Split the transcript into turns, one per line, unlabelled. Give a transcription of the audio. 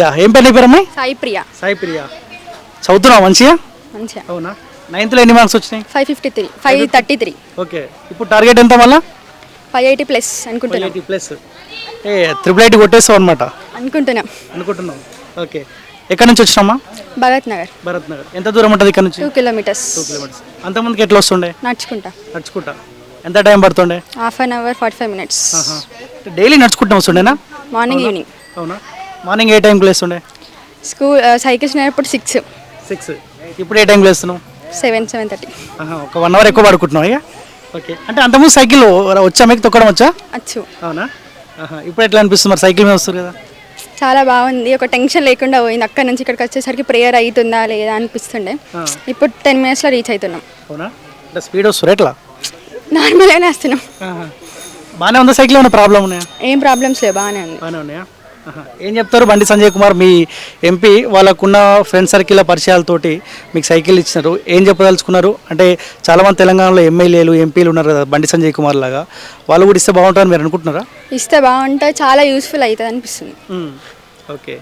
Yeah ఏం పేరు నీ పేరు అమ్మాయి
సాయి ప్రియ
సాయి ప్రియ చదువుతున్నావు మంచిగా?
మంచిగా.
అవునా? నైన్త్లో ఎన్ని మార్క్స్ వచ్చినాయి?
Five fifty three. Five thirty three.
Okay. ఇప్పుడు టార్గెట్ ఎంత మళ్ళా?
ఫైవ్ ఎయిటీ ప్లస్ అనుకుంటున్నాం.
Eighty plus. A triple IT కొట్టేస్తావు అనమాట
అనుకుంటున్నాం.
అనుకుంటున్నావు ఓకే. ఎక్కడి నుంచి వచ్చినామా
భగత్ నగర్.
భరత్ నగర్. ఎంత దూరం ఉంటుంది ఇక్కడ నుంచి?
టూ కిలోమీటర్స్
టూ కిలోమీటర్స్ అంతమందికి ఎట్లా వస్తుండే?
నడుచుకుంటా.
నడుచుకుంటా. ఎంత time పడుతుండే?
Half an hour forty five minutes
daily నడుచుకుంటా వస్తుండేనా?
మార్నింగ్ ఈవినింగ్
అవునా? మార్నింగ్ ఏ టైంకి లేస్తుండే?
స్కూల్ సైకిల్స్ నేర్పప్పుడు సిక్స్
సిక్స్ ఇప్పుడు ఏ టైంకి లేస్తున్నావు?
సెవెన్ సెవెన్ థర్టీ
ఒక వన్ అవర్ ఎక్కువ పడుకుంటున్నావు ఇక? ఓకే అంటే అంతకుముందు సైకిల్ వచ్చా? మీకు తొక్కడం వచ్చా?
వచ్చు
అవునా? ఇప్పుడు ఎట్లా అనిపిస్తుంది మరి సైకిల్ మీద వస్తారు కదా?
చాలా బాగుంది. ఒక టెన్షన్ లేకుండా పోయింది. అక్కడ నుంచి ఇక్కడికి వచ్చేసరికి ప్రేయర్ అవుతుందా లేదా అనిపిస్తుండే. ఇప్పుడు టెన్ మినిట్స్లో రీచ్ అవుతున్నాం.
అవునా? అంటే స్పీడ్ వస్తారు ఎట్లా?
నార్మల్గానే వస్తున్నాం.
బాగానే ఉందా సైకిల్ ఏమైనా ప్రాబ్లం ఉన్నాయా?
ఏం ప్రాబ్లమ్స్ లేవు బాగానే ఉంది.
బాగానే ఉన్నాయా. ఏం చెప్తారు బండి సంజయ్ కుమార్? మీ ఎంపీ వాళ్ళకున్న ఫ్రెండ్ సర్కిల్ పరిచయాలతోటి మీకు సైకిల్ ఇచ్చినారు. ఏం చెప్పదలుచుకున్నారు? అంటే చాలామంది తెలంగాణలో ఎమ్మెల్యేలు ఎంపీలు ఉన్నారు కదా బండి సంజయ్ కుమార్ లాగా. వాళ్ళు కూడా ఇస్తే బాగుంటుందని మీరు అనుకుంటున్నారా?
ఇస్తే బాగుంటే చాలా యూస్ఫుల్ అవుతుంది అనిపిస్తుంది.
ఓకే.